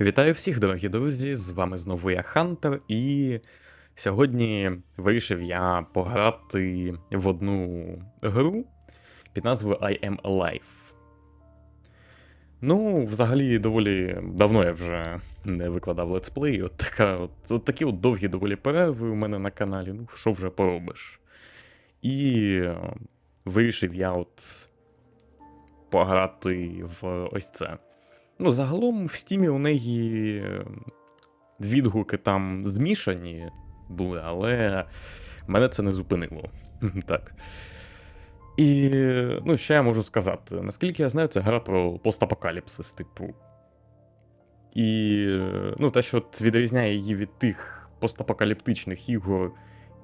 Вітаю всіх, дорогі друзі! З вами знову я Хантер, і сьогодні вирішив я пограти в одну гру під назвою I Am Alive. Ну, взагалі, доволі давно я вже не викладав летсплей. От, така, от, от такі от довгі доволі перерви у мене на каналі. Ну, що вже поробиш? І вирішив я от пограти в ось це. Ну, загалом в стімі у неї е, відгуки там змішані були, але мене це не зупинило. Так. І ну, що я можу сказати? Наскільки я знаю, це гра про постапокаліпсис, типу. І ну, те, що відрізняє її від тих постапокаліптичних ігор,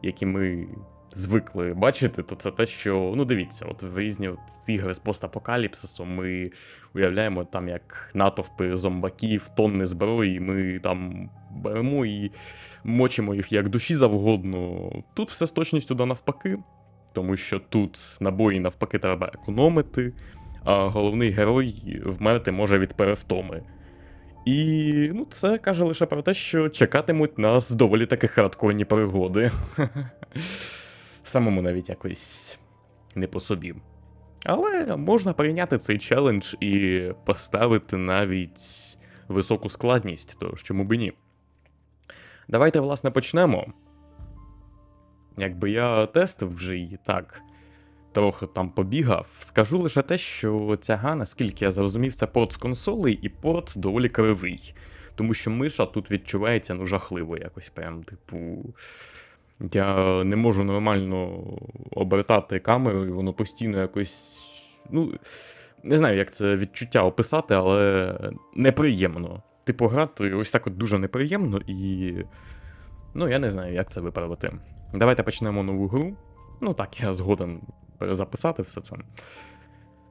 які ми звикли бачити, то це те, що, ну дивіться, от в різні от ігри з постапокаліпсисом ми уявляємо там, як натовпи зомбаків, тонни зброї, ми там беремо і мочимо їх як душі завгодно. Тут все з точністю да навпаки, тому що тут набої навпаки треба економити, а головний герой вмерти може від перевтоми. І ну, це каже лише про те, що чекатимуть нас доволі таки хардкорні пригоди. Самому навіть якось не по собі. Але можна прийняти цей челендж і поставити навіть високу складність, то чому би ні. Давайте, власне, почнемо. Якби я тестив вже її так, трохи там побігав, скажу лише те, що ця гра, наскільки я зрозумів, це порт з консолей, і порт доволі кривий. Тому що миша тут відчувається ну жахливо якось прям, типу. Я не можу нормально обертати камеру, і воно постійно якось. Ну, не знаю, як це відчуття описати, але неприємно. Типу, грати ось так от дуже неприємно, і. Ну, я не знаю, як це виправити. Давайте почнемо нову гру. Ну так, я згоден перезаписати все це.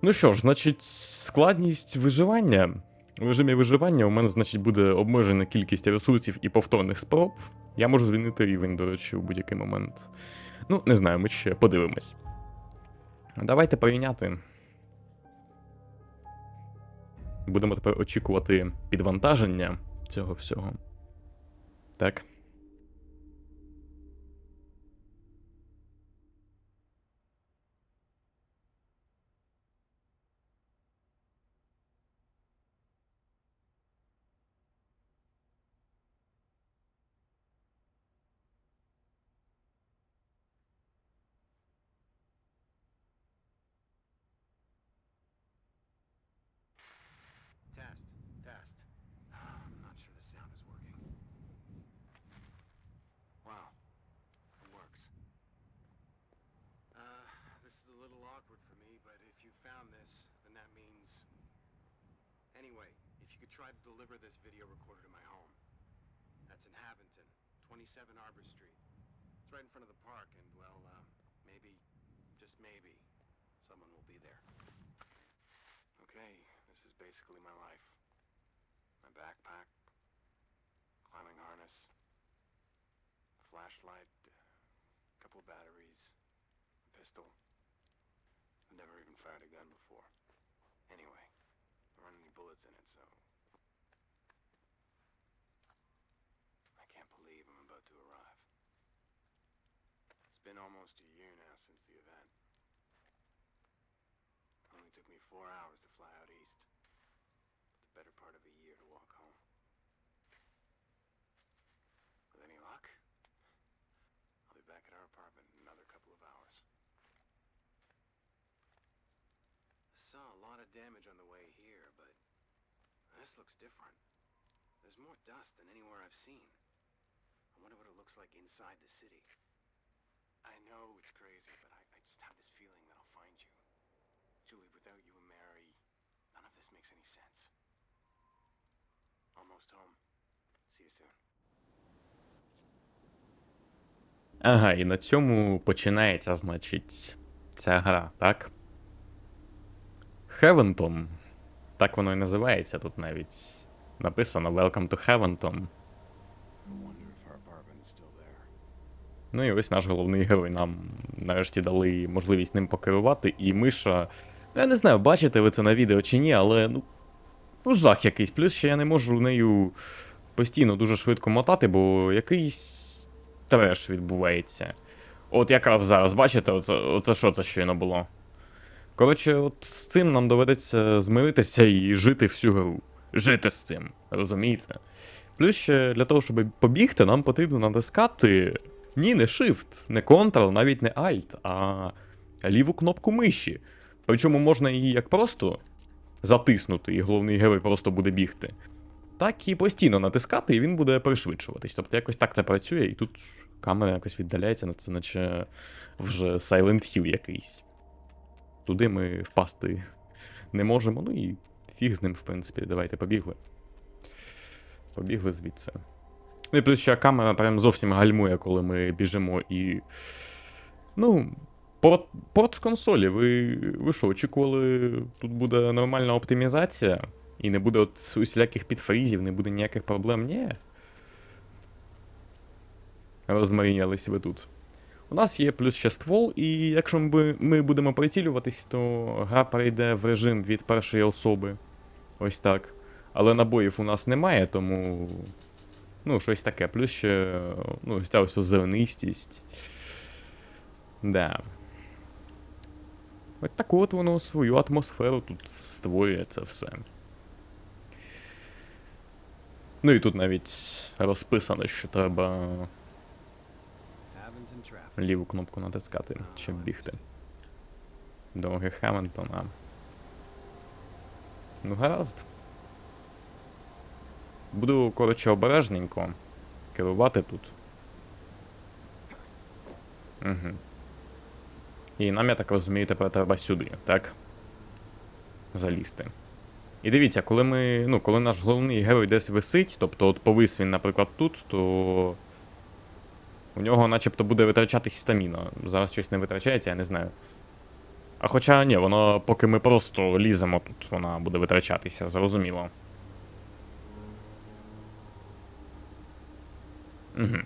Ну що ж, значить, складність виживання. У режимі виживання у мене, значить, буде обмежена кількість ресурсів і повторних спроб. Я можу змінити рівень, до речі, у будь-який момент. Ну, не знаю, ми ще подивимось. Давайте порівняти. Будемо тепер очікувати підвантаження цього всього. Так. Found this, then that means... Anyway, if you could try to deliver this video recorder to my home. That's in Haventon, 27 Arbor Street. It's right in front of the park, and well, uh, maybe, just maybe, someone will be there. Okay, this is basically my life. My backpack, climbing harness, flashlight, a couple of batteries, a pistol. I've never even fired a gun before. Anyway, there aren't any bullets in it, so... I can't believe I'm about to arrive. It's been almost a year now since the event. It Only took me four hours to fly out east. But the better part of a year to walk home. With any luck, I'll be back at our apartment in another couple of hours. I saw a lot of damage on the way here, but this looks different. There's more dust than anywhere I've seen. I wonder what it looks like inside the city. I know it's crazy, but I, I just have this feeling that I'll find you. Julie, without you and Mary, none of this makes any sense. Almost home. See you soon. Ага, і на цьому починається, значить, ця гра, так? Хевентон. Так воно і називається тут навіть. Написано Welcome to there. Ну і ось наш головний герой. Нам нарешті дали можливість ним покерувати, і миша. Ну, я не знаю, бачите ви це на відео чи ні, але ну. Ну, жах якийсь. Плюс ще я не можу нею постійно дуже швидко мотати, бо якийсь треш відбувається. От якраз зараз, бачите, оце, оце що це щойно було. Коротше, от з цим нам доведеться змиритися і жити всю гру. Жити з цим, розумієте? Плюс ще для того, щоб побігти, нам потрібно натискати ні, не Shift, не Ctrl, навіть не Alt, а ліву кнопку миші. Причому можна її як просто затиснути, і головний герой просто буде бігти, так і постійно натискати, і він буде пришвидшуватись. Тобто якось так це працює, і тут камера якось віддаляється це, наче вже Silent Hill якийсь. Туди ми впасти не можемо, ну і фіг з ним, в принципі, давайте побігли. Побігли звідси. Ну і плюс ще камера прям зовсім гальмує, коли ми біжимо і. Ну, порт, порт з консолі. Ви, ви що, очікували, тут буде нормальна оптимізація, і не буде от усіляких підфрізів, не буде ніяких проблем. Ні. Розмарінялись ви тут. У нас є плюс ще ствол, і якщо ми, ми будемо прицілюватись, то гра перейде в режим від першої особи. Ось так. Але набоїв у нас немає, тому. Ну, щось таке. Плюс ще. Ну, ось ця ось зеленистість. Да. Ось таку от воно свою атмосферу тут створює це все. Ну і тут навіть розписано, що треба. Ліву кнопку натискати, щоб бігти. Дороги Хементона. Ну, гаразд. Буду, коротше, обережненько керувати тут. Угу. І нам, я так розумію, тепер треба сюди, так? Залізти. І дивіться, коли ми. Ну, коли наш головний герой десь висить, тобто от повис він, наприклад, тут, то у нього начебто буде витрачатись стаміна. Зараз щось не витрачається, я не знаю. А хоча ні, воно, поки ми просто ліземо тут, вона буде витрачатися, зрозуміло. Угу.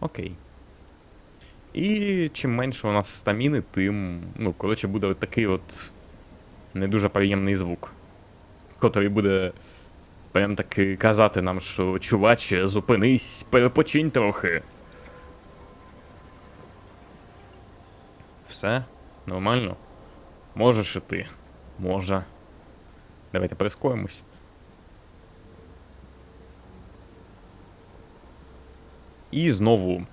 Окей. І чим менше у нас стаміни, тим. Ну, коротше, буде от такий от не дуже приємний звук. Котрий буде прям таки казати нам, що чуваче, зупинись, перепочинь трохи. Все? Нормально? Можеш і ти. Може. Давайте прискоримось. І знову.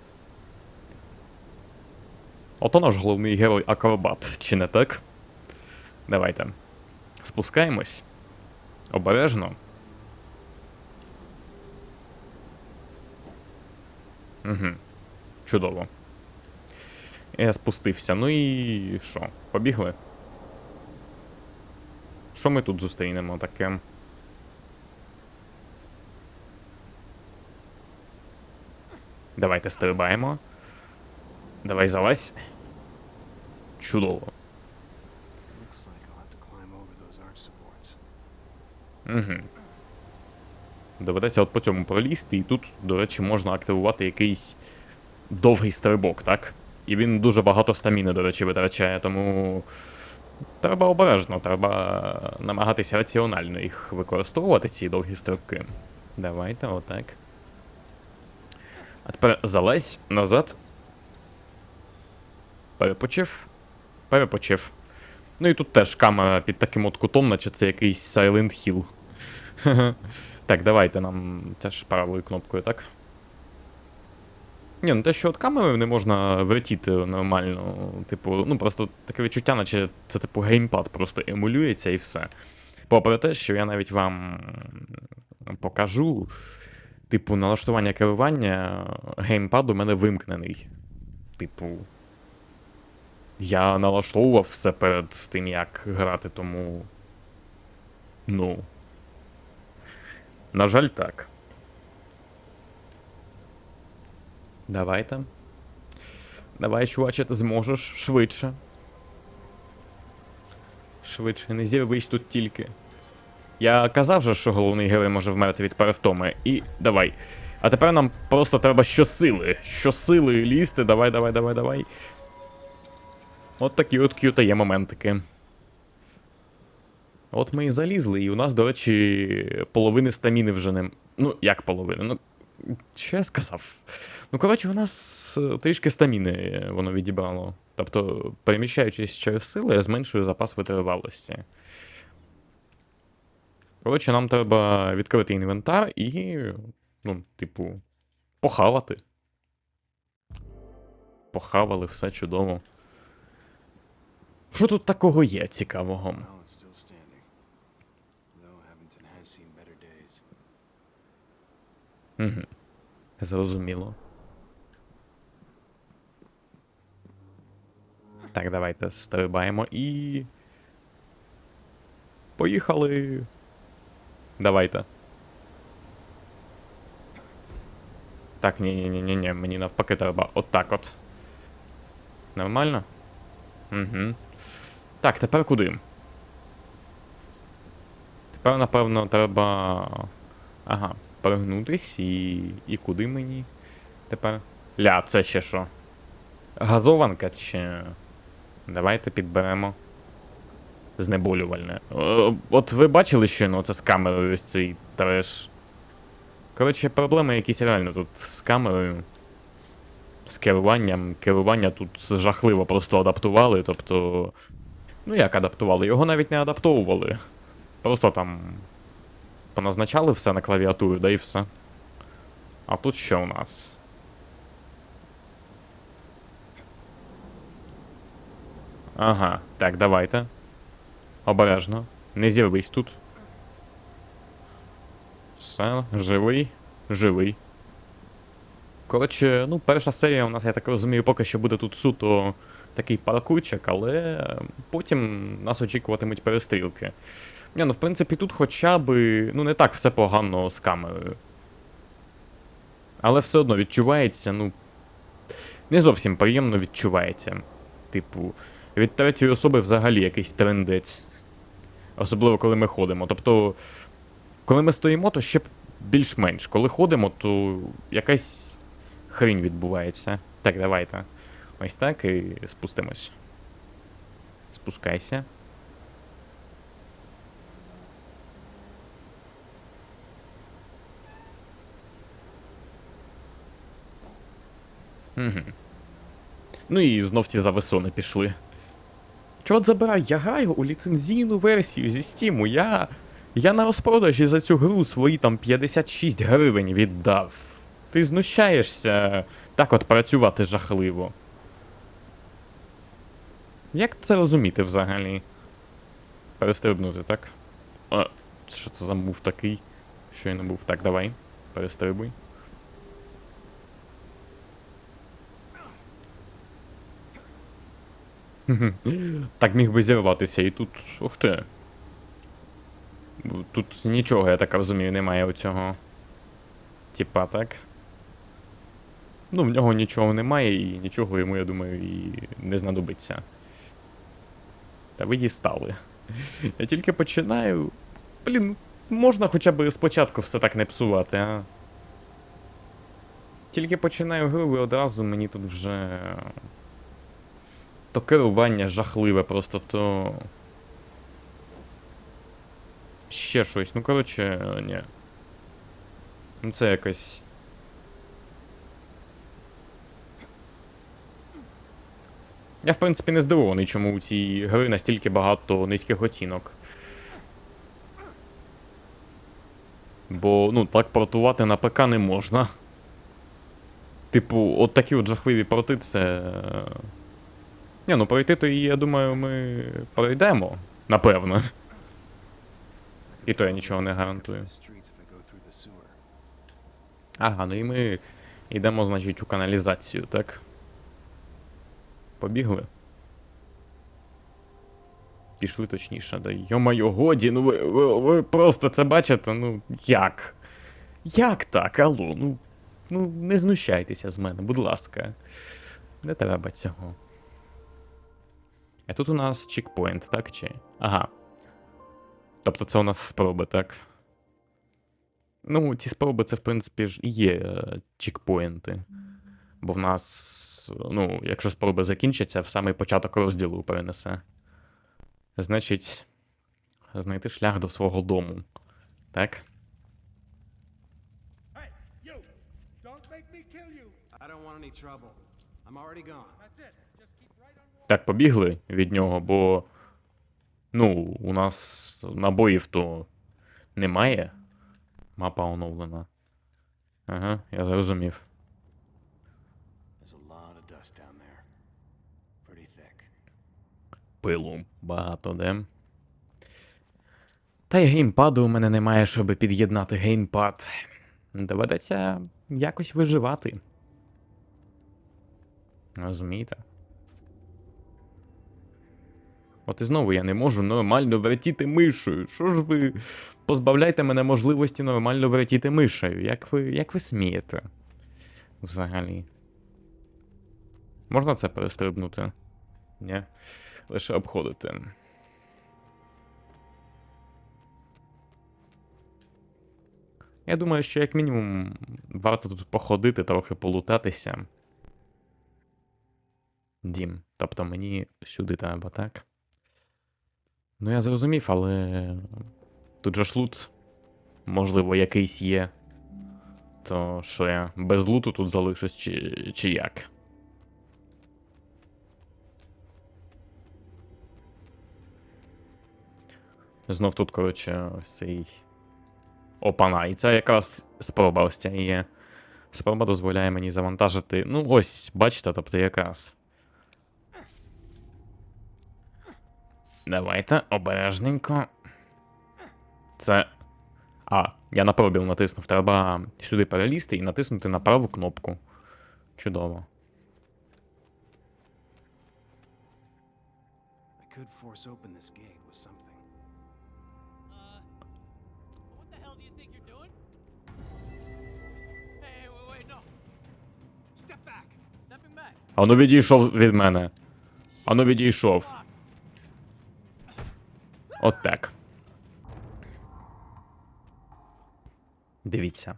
Ото наш головний герой акробат, чи не так? Давайте. Спускаємось. Обережно. Угу. Чудово. Я спустився. Ну і що? Побігли? Що ми тут зустрінемо таке? Давайте стрибаємо. Давай залазь. Чудово. Looks Доведеться от по цьому пролізти, і тут, до речі, можна активувати якийсь довгий стрибок, так? І він дуже багато стаміни, до речі, витрачає, тому треба обережно, треба намагатися раціонально їх використовувати, ці довгі стрибки. Давайте, отак. А тепер залазь назад. Перепочив. Перепочив. Ну і тут теж камера під таким от кутом, наче це якийсь Silent Hill. так, давайте нам теж правою кнопкою, так? Ні, ну те, що от камерою не можна вертіти нормально. Типу, ну просто таке відчуття, наче це типу геймпад просто емулюється і все. Попри те, що я навіть вам покажу. Типу, налаштування керування геймпад у мене вимкнений. Типу. Я налаштовував все перед тим, як грати, тому. Ну. На жаль, так. Давайте. Давай, чуваче, ти зможеш швидше. Швидше, не зірвись тут тільки. Я казав же, що головний герой може вмерти від перевтоми. І давай. А тепер нам просто треба щосили. Щосили лізти. Давай, давай, давай, давай. От такі от к'юта є моментики. От ми і залізли, і у нас, до речі, половини стаміни вже не. Ну, як половини? Ну, що я сказав? Ну, коротше, у нас е, трішки стаміни е, воно відібрало. Тобто, переміщаючись через сили, я зменшую запас витривалості. Коротше, нам треба відкрити інвентар і, ну, типу, похавати. Похавали, все чудово. Що тут такого є цікавого? Угу. Зрозуміло. Так, давайте стрибаємо і. Поїхали. Давайте. Так, ні, ні, ні, ні, ні, мені навпаки треба. Отак от. Нормально? Угу. Так, тепер куди? Тепер, напевно, треба. Ага, перегнутись і. І куди мені? Тепер. Ля, це ще що? Газованка чи. Давайте підберемо. Знеболювальне. От ви бачили щойно це з камерою ось цей треш. Коротше, проблеми якісь реально тут з камерою. З керуванням. Керування тут жахливо просто адаптували, тобто. Ну як адаптували? Його навіть не адаптовували. Просто там поназначали все на клавіатуру, да і все. А тут що у нас? Ага, так, давайте. Обережно. Не зірвись тут. Все, живий, живий. Коротше, ну, перша серія у нас, я так розумію, поки що буде тут суто такий паркурчик, але потім нас очікуватимуть перестрілки. Ні, ну в принципі, тут хоча б ну не так все погано з камерою. Але все одно відчувається, ну. Не зовсім приємно відчувається. Типу, від третьої особи взагалі якийсь трендець. Особливо, коли ми ходимо. Тобто, коли ми стоїмо, то ще більш-менш. Коли ходимо, то якась хрінь відбувається. Так, давайте. Ось так і спустимось. Спускайся. Угу. Ну і знов ці завесони пішли. Чорт забирай, я граю у ліцензійну версію зі Стіму. Я. Я на розпродажі за цю гру свої там 56 гривень віддав. Ти знущаєшся так от працювати жахливо. Як це розуміти взагалі? Перестрибнути, так? А, що це за мув такий? Щойно був. Так, давай. Перестрибуй. Так міг би зірватися, і тут. Ух ти. Тут нічого, я так розумію, немає оцього. Типа, так? Ну, в нього нічого немає, і нічого йому, я думаю, і не знадобиться. Та ви дістали. Я тільки починаю. Блін, можна хоча б спочатку все так не псувати, а? Тільки починаю гру і одразу мені тут вже. То керування жахливе просто, то. Ще щось. Ну, коротше, ні. Ну це якось. Я, в принципі, не здивований, чому у цій гри настільки багато низьких оцінок. Бо, ну, так портувати на ПК не можна. Типу, от такі от жахливі порти це. Ні, ну пройти то її, я думаю, ми пройдемо, напевно. І то я нічого не гарантую. Ага, ну і ми йдемо, значить, у каналізацію, так? Побігли. Пішли точніше, да йо-моє, годі, ну ви, ви, ви просто це бачите, ну як? Як так, алло? Ну, ну не знущайтеся з мене, будь ласка. Не треба цього. А тут у нас чекпоінт, так чи? Ага. Тобто це у нас спроби, так? Ну, ці спроби це, в принципі, ж і є е, чекпоінти. Бо в нас, ну, якщо спроби закінчаться, в самий початок розділу перенесе. Значить, знайти шлях до свого дому. Так? Hey, you! Don't make me kill you! I don't want any trouble. I'm already gone. That's it. Just keep. Так, побігли від нього, бо. Ну, у нас набоїв то немає. Мапа оновлена. Ага, я зрозумів. Пилу багато, де. Та й геймпаду у мене немає, щоб під'єднати геймпад. Доведеться якось виживати. Розумієте? От і знову я не можу нормально вертіти мишею. Що ж ви позбавляєте мене можливості нормально вертіти мишею? Як ви, як ви смієте? Взагалі. Можна це перестрибнути? Ні. Лише обходити. Я думаю, що як мінімум варто тут походити, трохи полутатися. Дім. Тобто мені сюди треба, так? Ну, я зрозумів, але тут же ж лут, можливо, якийсь є. То що я без луту тут залишусь, чи, чи як? Знов тут, коротше, цей опана. І це якраз спроба ось ця є. Спроба дозволяє мені завантажити. Ну, ось, бачите, тобто якраз. Давайте обережненько. Це. А, я на пробіл натиснув. Треба сюди перелізти і натиснути на праву кнопку. Чудово. Ану відійшов від мене. Ану відійшов. От так. Дивіться.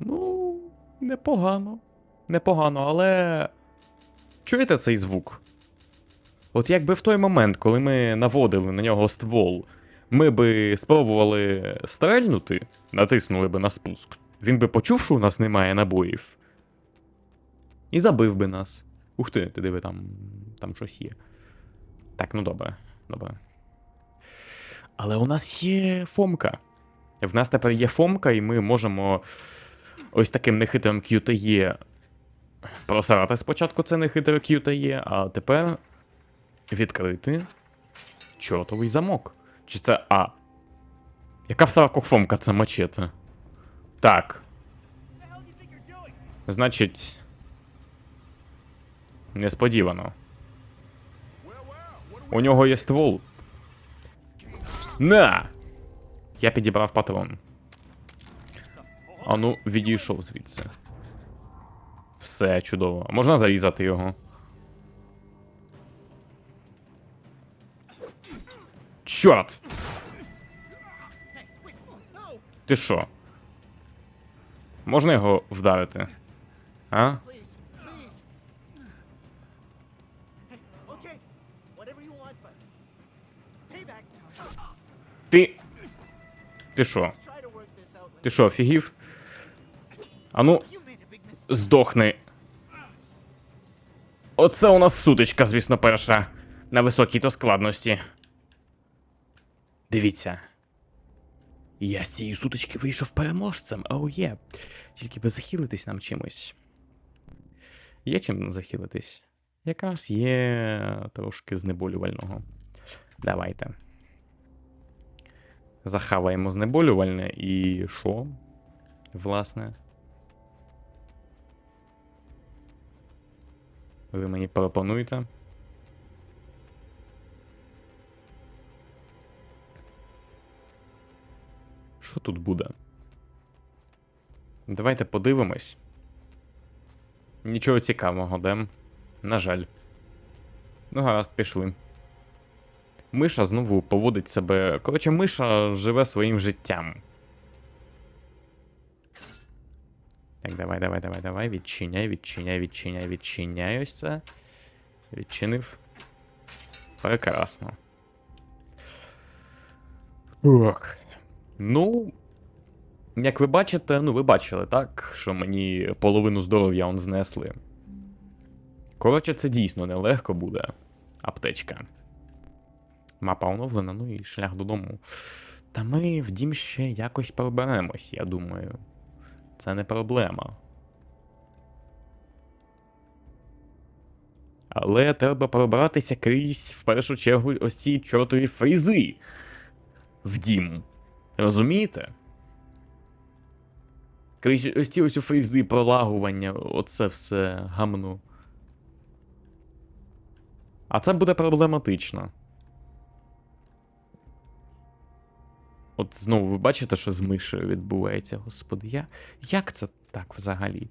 Ну, непогано. Непогано, але. Чуєте цей звук? От якби в той момент, коли ми наводили на нього ствол, ми би спробували стрельнути, натиснули би на спуск, він би почув, що у нас немає набоїв. І забив би нас. Ух ти, ти диви, там, там щось є. Так, ну добре, добре. Але у нас є фомка. В нас тепер є фомка, і ми можемо ось таким нехитрим QTE просирати спочатку це нехитре QTE, а тепер відкрити чортовий замок. Чи це А? Яка в сраку фомка це мачете? Так. What the У нього є ствол. На! Я підібрав патрон. Ану, відійшов звідси. Все чудово. Можна зарізати його. Чорт! Ти що? Можна його вдарити? А? Ти. Ти що? Ти що, офігів? Ану, здохни. Оце у нас сутичка, звісно, перша. На високій то складності. Дивіться. Я з цієї сутички вийшов переможцем, оу є. Тільки би захилитись нам чимось. Є чим захилитись? Якраз є трошки знеболювального. Давайте. Захаваємо знеболювальне і що? Власне. Ви мені пропонуєте? Що тут буде? Давайте подивимось. Нічого цікавого, де? На жаль. Ну, гаразд, пішли. Миша знову поводить себе. Коротше, миша живе своїм життям. Так, давай, давай, давай, давай. Відчиняй, відчиняй, відчиняй, відчиняй ось це. Відчинив. Прекрасно. Ох. Ну. Як ви бачите, ну ви бачили, так? Що мені половину здоров'я он знесли. Коротше, це дійсно нелегко буде. Аптечка. Мапа оновлена, ну і шлях додому. Та ми в дім ще якось проберемось, я думаю. Це не проблема. Але треба пробратися крізь в першу чергу ось ці чортові фрізи. В дім. Розумієте? Крізь ось ці ось у фрізи, пролагування, оце все гамно. А це буде проблематично. От знову ви бачите, що з мишею відбувається, господи. Я... Як це так взагалі?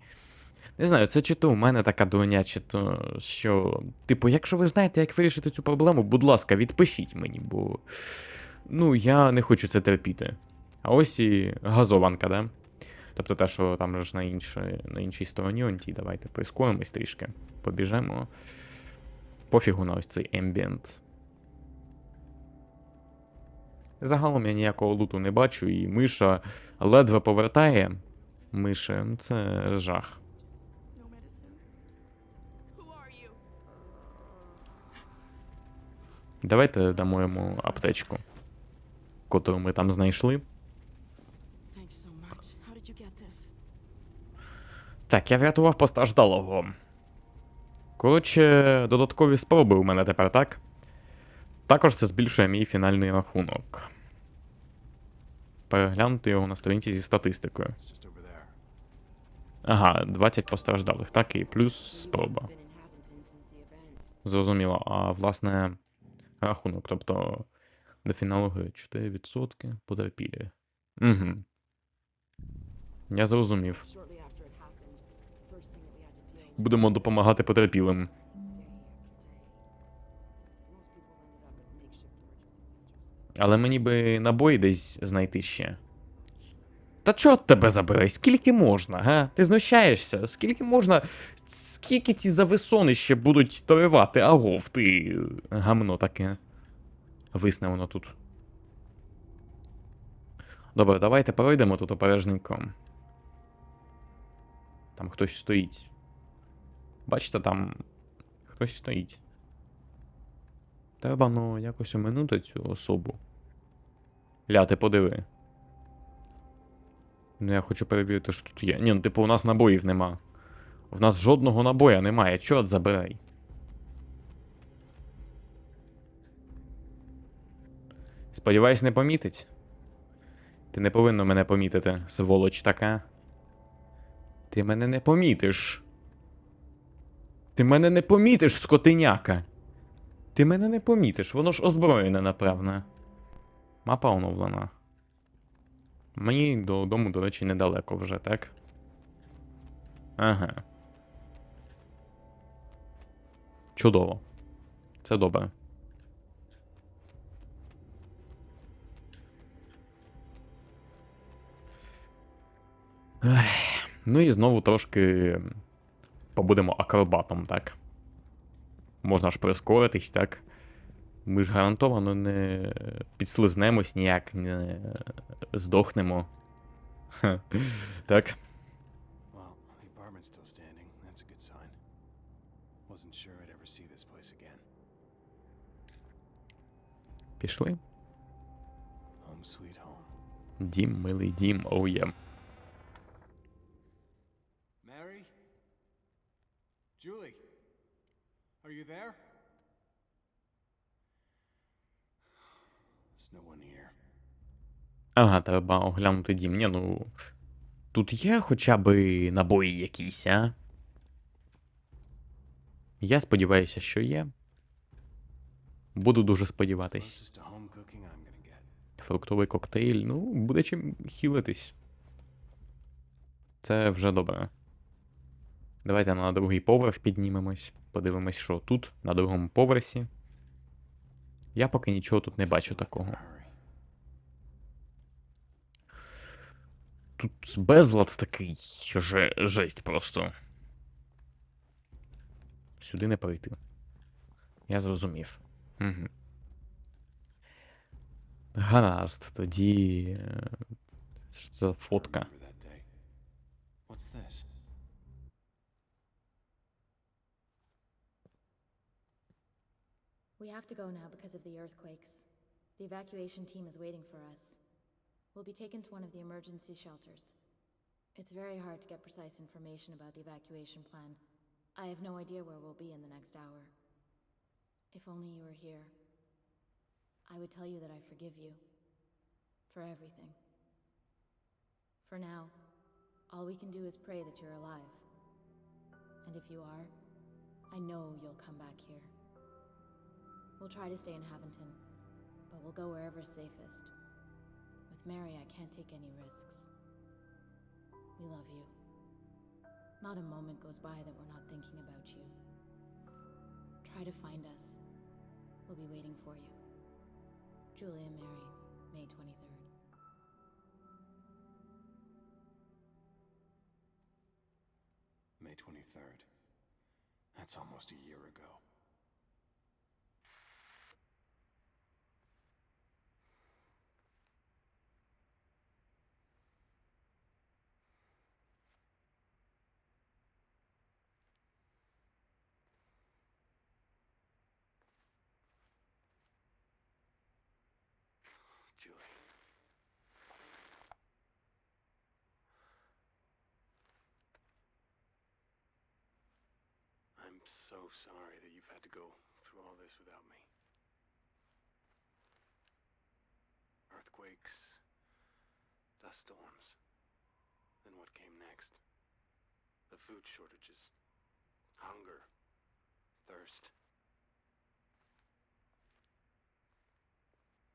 Не знаю, це чи то у мене така дурня, чи то що. Типу, якщо ви знаєте, як вирішити цю проблему, будь ласка, відпишіть мені, бо. Ну, я не хочу це терпіти. А ось і газованка, да? Тобто те, що там ж на, іншій, на іншій стороні, он тій, давайте прискоримось трішки. Побіжемо. Пофігу на ось цей ембієнт. Загалом я ніякого луту не бачу, і миша ледве повертає. Миша, ну це жах. Давайте дамо йому аптечку, котру ми там знайшли. Так, я врятував постраждалого. Коротше, додаткові спроби у мене тепер, так? Також це збільшує мій фінальний рахунок. Переглянути його на сторінці зі статистикою. Ага, 20 постраждалих, так, і плюс спроба. Зрозуміло. А власне, рахунок, тобто до фіналу гри 4% потерпілі. Угу. Я зрозумів. Shortly after it Але мені би набої десь знайти ще. Та чорт тебе забирай, скільки можна, га? Ти знущаєшся? Скільки можна. Скільки ці зависони ще будуть торивати? Агов, ти гамно таке. Висне воно тут. Добре, давайте пройдемо тут обережненько. Там хтось стоїть. Бачите, там хтось стоїть. Треба ну якось оминути цю особу. Ля, ти подиви. Ну, я хочу перевірити, що тут є. Ні, ну типу, у нас набоїв нема. В нас жодного набоя немає. Чорт забирай. Сподіваюсь, не помітить. Ти не повинно мене помітити, сволоч така. Ти мене не помітиш. Ти мене не помітиш, скотиняка. Ти мене не помітиш, воно ж озброєне, напевне. Мапа оновлена. Мені додому, до речі, недалеко вже, так? Ага. Чудово. Це добре. Ех, ну і знову трошки побудемо акробатом, так? Можна ж прискоритись, так? Ми ж гарантовано не підслизнемось ніяк, не здохнемо. Так. Пішли. Дім, милий дім, оу є. Mary? Julie? Are you there? Ага, треба оглянути дім. Ні, ну. Тут є хоча б набої якісь, а? Я сподіваюся, що є. Буду дуже сподіватись. Фруктовий коктейль, ну, буде чим хілитись. Це вже добре. Давайте на другий поверх піднімемось. Подивимось, що тут, на другому поверсі. Я поки нічого тут не бачу такого. Тут безлад такий же, жесть просто. Сюди не пройти. Я зрозумів. Угу. Гаразд, тоді. е, Що це за фотка? What's this? We have to go now because of the earthquakes. The evacuation team is waiting for us. We'll be taken to one of the emergency shelters. It's very hard to get precise information about the evacuation plan. I have no idea where we'll be in the next hour. If only you were here. I would tell you that I forgive you. For everything. For now, all we can do is pray that you're alive. And if you are, I know you'll come back here. We'll try to stay in Haventon, but we'll go wherever's safest. With Mary, I can't take any risks. We love you. Not a moment goes by that we're not thinking about you. Try to find us. We'll be waiting for you. Julia and Mary, May 23rd. May 23rd. That's almost a year ago. Julie. I'm so sorry that you've had to go through all this without me. Earthquakes, dust storms. Then what came next? The food shortages, hunger, thirst.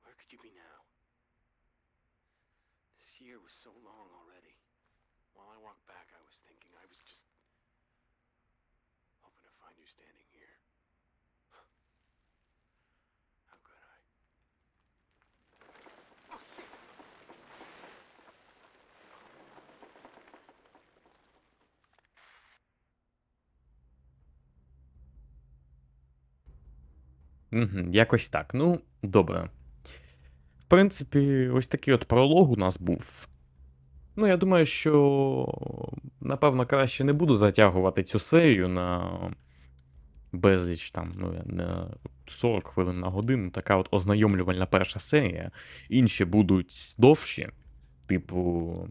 Where could you be now? This year was so long already. While I walked back, I was thinking Угу, якось так. Ну, добре. В принципі, ось такий от пролог у нас був. Ну, я думаю, що напевно краще не буду затягувати цю серію на безліч там, ну, на 40 хвилин на годину. Така от ознайомлювальна перша серія. Інші будуть довші. Типу.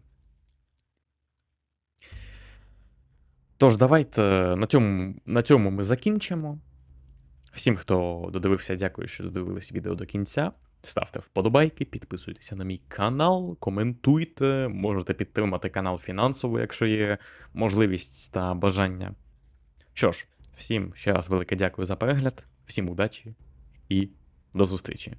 Тож, давайте на цьому, на цьому ми закінчимо. Всім, хто додивився, дякую, що додивились відео до кінця. Ставте вподобайки, підписуйтеся на мій канал, коментуйте, можете підтримати канал фінансово, якщо є можливість та бажання. Що ж, всім ще раз велике дякую за перегляд, всім удачі і до зустрічі!